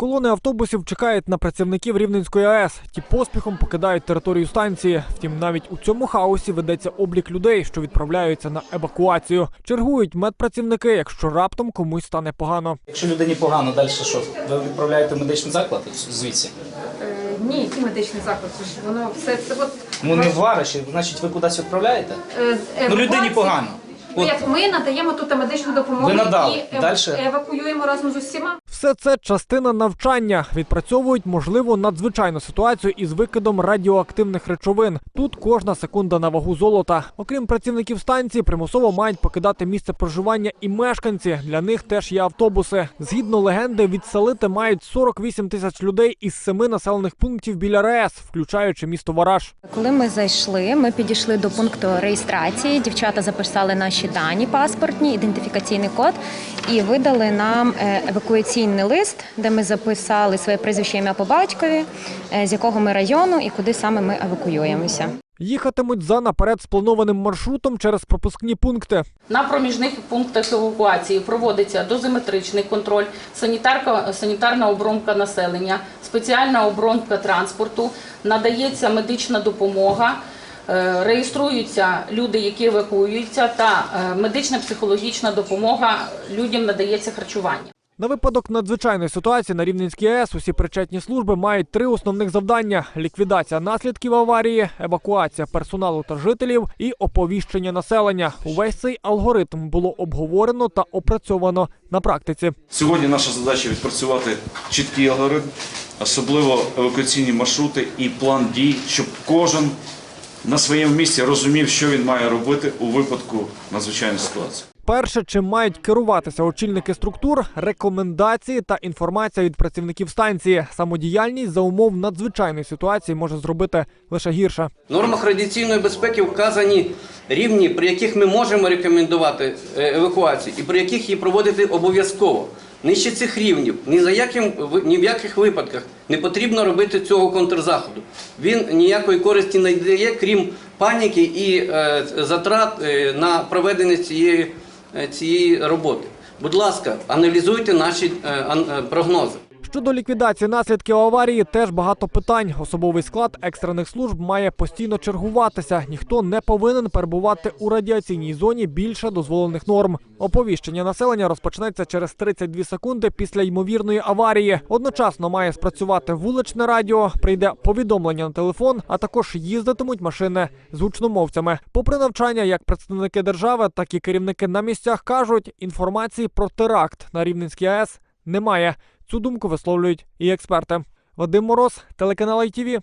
Колони автобусів чекають на працівників Рівненської АЕС. Ті поспіхом покидають територію станції. Втім, навіть у цьому хаосі ведеться облік людей, що відправляються на евакуацію. Чергують медпрацівники, якщо раптом комусь стане погано. Якщо людині погано, далі що? Ви відправляєте в медичний заклад звідси? Е, Ні, який медичний заклад? Воно все це от Ну не вариші, значить ви кудись відправляєте? Е, Ну людині погано. Ну, От як ми надаємо тут медичну допомогу Ви надали. і евакуюємо разом з усіма. Все це частина навчання. Відпрацьовують можливо надзвичайну ситуацію із викидом радіоактивних речовин. Тут кожна секунда на вагу золота. Окрім працівників станції, примусово мають покидати місце проживання і мешканці. Для них теж є автобуси. Згідно легенди, відселити мають 48 тисяч людей із семи населених пунктів біля РЕС, включаючи місто Вараж. Коли ми зайшли, ми підійшли до пункту реєстрації. Дівчата записали наші дані паспортні, ідентифікаційний код і видали нам е, евакуаційний лист, де ми записали своє прізвище ім'я по батькові, е, з якого ми району і куди саме ми евакуюємося. Їхатимуть за наперед спланованим маршрутом через пропускні пункти. На проміжних пунктах евакуації проводиться дозиметричний контроль, санітарка, санітарна обробка населення, спеціальна обробка транспорту, надається медична допомога, реєструються люди, які евакуюються, та е, медична психологічна допомога людям надається харчування. На випадок надзвичайної ситуації на Рівненській АЕС усі причетні служби мають три основних завдання: ліквідація наслідків аварії, евакуація персоналу та жителів і оповіщення населення. Увесь цей алгоритм було обговорено та опрацьовано на практиці. Сьогодні наша задача відпрацювати чіткий алгоритм, особливо евакуаційні маршрути і план дій, щоб кожен на своєму місці розумів, що він має робити у випадку надзвичайної ситуації. Перше, чим мають керуватися очільники структур, рекомендації та інформація від працівників станції. Самодіяльність за умов надзвичайної ситуації може зробити лише гірше. В нормах радіаційної безпеки вказані рівні, при яких ми можемо рекомендувати е, евакуацію і при яких її проводити обов'язково. Нижче цих рівнів ні за яким ні в яких випадках не потрібно робити цього контрзаходу. Він ніякої користі не дає, крім паніки і е, затрат е, на проведення цієї, е, цієї роботи. Будь ласка, аналізуйте наші е, е, прогнози. Щодо ліквідації наслідків аварії, теж багато питань. Особовий склад екстрених служб має постійно чергуватися. Ніхто не повинен перебувати у радіаційній зоні більше дозволених норм. Оповіщення населення розпочнеться через 32 секунди після ймовірної аварії. Одночасно має спрацювати вуличне радіо, прийде повідомлення на телефон, а також їздитимуть машини з гучномовцями. Попри навчання, як представники держави, так і керівники на місцях кажуть, інформації про теракт на Рівненській АЕС немає. Цю думку висловлюють і експерти. Вадим Мороз, телеканал ITV.